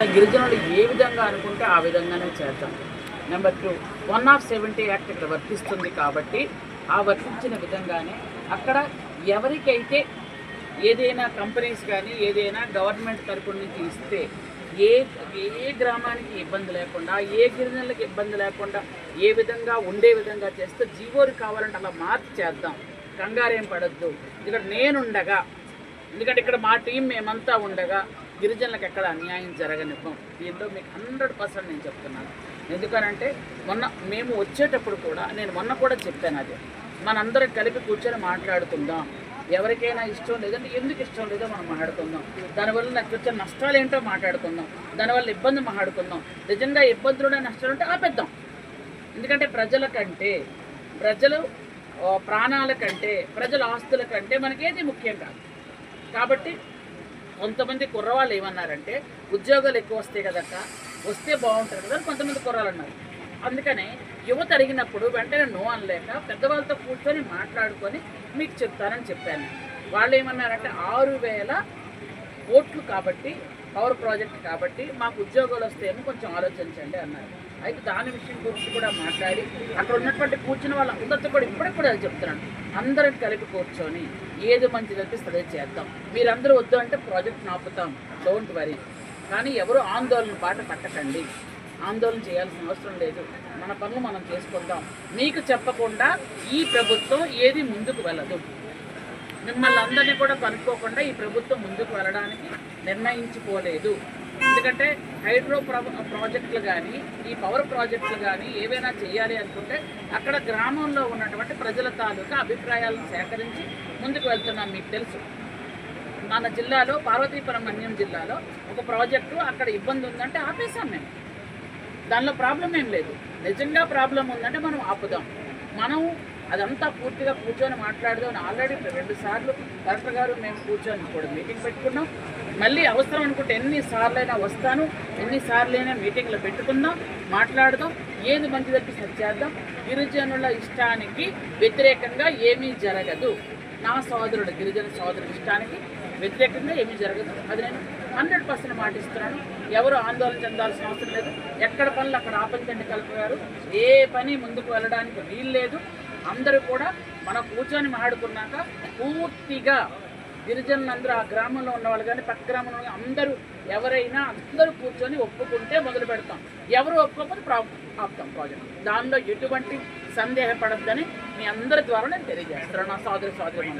గిరిజనులు ఏ విధంగా అనుకుంటే ఆ విధంగానే చేద్దాం. Number two one of seventy act ఇక్కడ వర్తిస్తుంది కాబట్టి ఆ వర్తించిన విధంగానే అక్కడ ఎవరికైతే ఏదైనా కంపెనీస్ కానీ ఏదైనా గవర్నమెంట్ తరపు నుంచి ఇస్తే ఏ ఏ గ్రామానికి ఇబ్బంది లేకుండా ఏ గిరిజనులకు ఇబ్బంది లేకుండా ఏ విధంగా ఉండే విధంగా చేస్తే జీవోరు కావాలంటే అలా మార్చి చేద్దాం. కంగారేం పడద్దు. ఇక్కడ నేనుండగా ఎందుకంటే ఇక్కడ మా టీం మేమంతా ఉండగా గిరిజనులకు ఎక్కడ అన్యాయం జరగనివ్వం. దీంట్లో మీకు హండ్రెడ్ పర్సెంట్ నేను చెప్తున్నాను. ఎందుకనంటే మొన్న మేము వచ్చేటప్పుడు కూడా నేను మొన్న కూడా చెప్పాను అది. మనందరం కలిపి కూర్చొని మాట్లాడుకుందాం. ఎవరికైనా ఇష్టం లేదంటే ఎందుకు ఇష్టం లేదో మనం మాట్లాడుకుందాం. దానివల్ల నాకు వచ్చే నష్టాలు ఏంటో మాట్లాడుకుందాం. దానివల్ల ఇబ్బంది మాట్లాడుకుందాం. నిజంగా ఇబ్బందులు నష్టాలు ఉంటే ఆపేద్దాం. ఎందుకంటే ప్రజల కంటే ప్రజలు ప్రాణాల కంటే ప్రజల ఆస్తుల కంటే మనకేది ముఖ్యం కాదు. కాబట్టి కొంతమంది కుర్రవాళ్ళు ఏమన్నారంటే ఉద్యోగాలు ఎక్కువ వస్తాయి కదక్క వస్తే బాగుంటుంది కదా కొంతమంది కుర్రాలు అన్నారు. అందుకనే యువత అడిగినప్పుడు వెంటనే నో అనలేక పెద్దవాళ్ళతో కూర్చొని మాట్లాడుకొని మీకు చెప్తానని చెప్పాను. వాళ్ళు ఏమన్నారంటే ఆరు వేల కోట్లు కాబట్టి పవర్ ప్రాజెక్ట్ కాబట్టి మాకు ఉద్యోగాలు వస్తేమో కొంచెం ఆలోచించండి అన్నారు. అయితే దాని విషయం గురించి కూడా మాట్లాడి అక్కడ ఉన్నటువంటి కూర్చున్న వాళ్ళ అందరితో కూడా ఇప్పటికి కూడా అది చెప్తున్నాను. అందరం కలిపి కూర్చొని ఏది మంచిది అనిపిస్తే చేద్దాం. మీరందరూ వద్దు అంటే ప్రాజెక్ట్ నాపుతాం. Don't worry. కానీ ఎవరు ఆందోళన పాట పట్టకండి. ఆందోళన చేయాల్సిన అవసరం లేదు. మన పనులు మనం చేసుకుందాం మీకు చెప్పకుండా ఈ ప్రభుత్వం ఏది ముందుకు వెళ్ళదు. మిమ్మల్ని అందరినీ కూడా కనుక్కోకుండా ఈ ప్రభుత్వం ముందుకు వెళ్ళడానికి నిర్ణయించుకోలేదు. ఎందుకంటే హైడ్రో ప్రాజెక్టులు కానీ ఈ పవర్ ప్రాజెక్టులు కానీ ఏవైనా చేయాలి అనుకుంటే అక్కడ గ్రామంలో ఉన్నటువంటి ప్రజల తాలూకా అభిప్రాయాలను సేకరించి ముందుకు వెళ్తున్నాం మీకు తెలుసు. మన జిల్లాలో పార్వతీపురం అన్యం జిల్లాలో ఒక ప్రాజెక్టు అక్కడ ఇబ్బంది ఉందంటే ఆపేసాం మేము. దానిలో ప్రాబ్లం ఏం లేదు. నిజంగా ప్రాబ్లం ఉందంటే మనం ఆపుదాం. మనం అదంతా పూర్తిగా కూర్చొని మాట్లాడదాం ఆల్రెడీ రెండు సార్లు కలెక్టర్ గారు మేము కూర్చొని కూడా మీటింగ్ పెట్టుకున్నాం. మళ్ళీ అవసరం అనుకుంటే ఎన్నిసార్లైనా వస్తాను ఎన్నిసార్లు అయినా మీటింగ్లో పెట్టుకుందాం మాట్లాడదాం ఏది మంచిది అనిపిస్తే చేద్దాం. గిరిజనుల ఇష్టానికి వ్యతిరేకంగా ఏమీ జరగదు. నా సోదరుడు గిరిజన సోదరుడు ఇష్టానికి వ్యతిరేకంగా ఏమీ జరగదు. అది నేను హండ్రెడ్ పర్సెంట్ మాటిస్తున్నాను ఎవరు ఆందోళన చెందాల్సిన అవసరం లేదు. ఎక్కడ పనులు అక్కడ ఆపంచండి కలెక్టర్ గారు. ఏ పని ముందుకు వెళ్ళడానికి వీలు లేదు అందరూ కూడా మనం కూర్చొని మాట్లాడుకున్నాక పూర్తిగా గిరిజనులందరూ ఆ గ్రామంలో ఉన్నవాళ్ళు కానీ పక్క గ్రామంలో అందరూ ఎవరైనా అందరూ కూర్చొని ఒప్పుకుంటే మొదలు పెడతాం. ఎవరు ఒప్పుకోకపోతే ప్రా ఆపుతాం ప్రాజెక్ట్ దానిలో ఎటువంటి సందేహపడద్దని మీ అందరి ద్వారా నేను తెలియజేస్తాను. నా సోదరి సోదరి